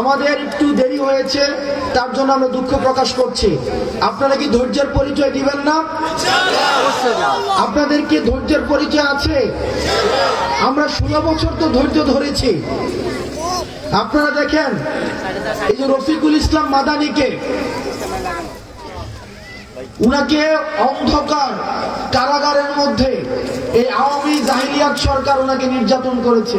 আমাদের একটু দেরি হয়েছে, তার জন্য আমরা দুঃখ প্রকাশ করছি। আপনারা কি ধৈর্যের পরিচয় দিবেন না? আপনাদের কি ধৈর্যের পরিচয় আছে? আমরা ষোলো বছর তো ধৈর্য ধরেছি। আপনারা দেখেন, এই যে রফিকুল ইসলাম মাদানিকে, উনাকে অন্ধকার কারাগারের মধ্যে এই আওয়ামী জাহিলিয়াত সরকার ওনাকে নির্যাতন করেছে।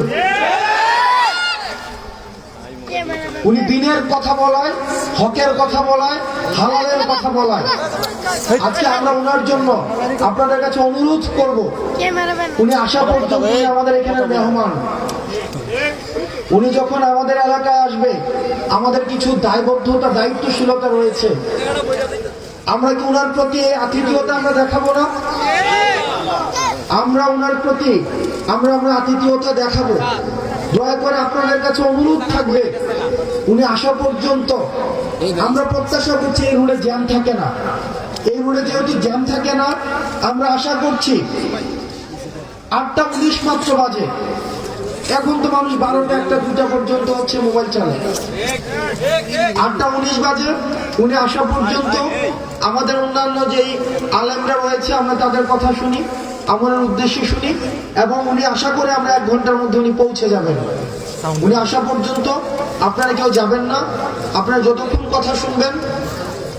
উনি দিনের কথা বলায়, হকের কথা বলায়, হালালের কথা বলায়। আজকে আমরা ওনার জন্য আপনাদের কাছে অনুরোধ করব। উনি আসা পর্যন্ত আমাদের এখানে মেহমান। উনি যখন আমাদের এলাকায় আসবে, আমাদের কিছু দায়বদ্ধতা, দায়িত্বশীলতা রয়েছে। আমরা কি ওনার প্রতি আতিথিয়তা আমরা দেখাবো না? আমরা ওনার প্রতি, আমরা আমরা আতিথিয়তা দেখাবো। দয়া করে আপনাদের কাছে অনুরোধ থাকবে, উনি আসা পর্যন্ত, আমরা প্রত্যাশা করছি এই রোডে জ্যাম থাকে না। এই রোডে যেহেতু জ্যাম থাকে না, আমরা আশা করছি আটটা উনিশ মাত্র বাজে। এখন তো মানুষ বারোটা একটা দুটা পর্যন্ত হচ্ছে মোবাইল চালায়। আটটা উনিশ বাজে, উনি আসা পর্যন্ত আমাদের অন্যান্য যেই আলেমরা রয়েছে, আমরা তাদের কথা শুনি। আমাদের উদ্দেশ্যে শুনি এবং উনি আশা করে আমরা এক ঘণ্টার মধ্যে উনি পৌঁছে যাবেন। উনি আসা পর্যন্ত আপনারা কেউ যাবেন না। আপনারা যতক্ষণ কথা শুনবেন,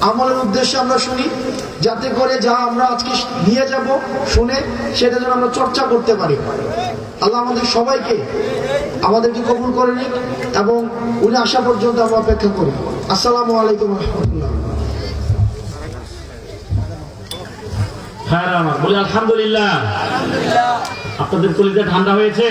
আমলের উদ্দেশ্যে আমরা শুনি, যাতে করে যা আমরা আজকে নিয়ে যাব, শুনে সেটা যেন আমরা চর্চা করতে পারি। আল্লাহ আমাদের সবাইকে আমাদেরকে কবুল করে নিক এবং উনি আসা পর্যন্ত আমরা অপেক্ষা করি। আসসালামু আলাইকুম রহমতুল্লাহ। হ্যাঁ আমার বলি আলহামদুলিল্লাহ। আপনাদের কলিজা ঠান্ডা হয়েছে?